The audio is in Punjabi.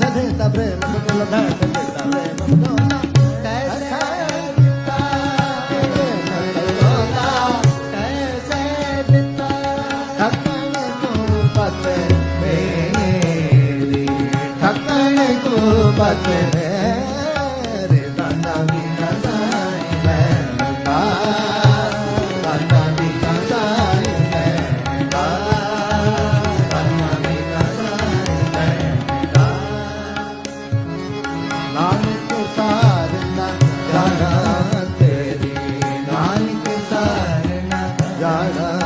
సదేత Prema కులధా సదేత Prema Kona But la la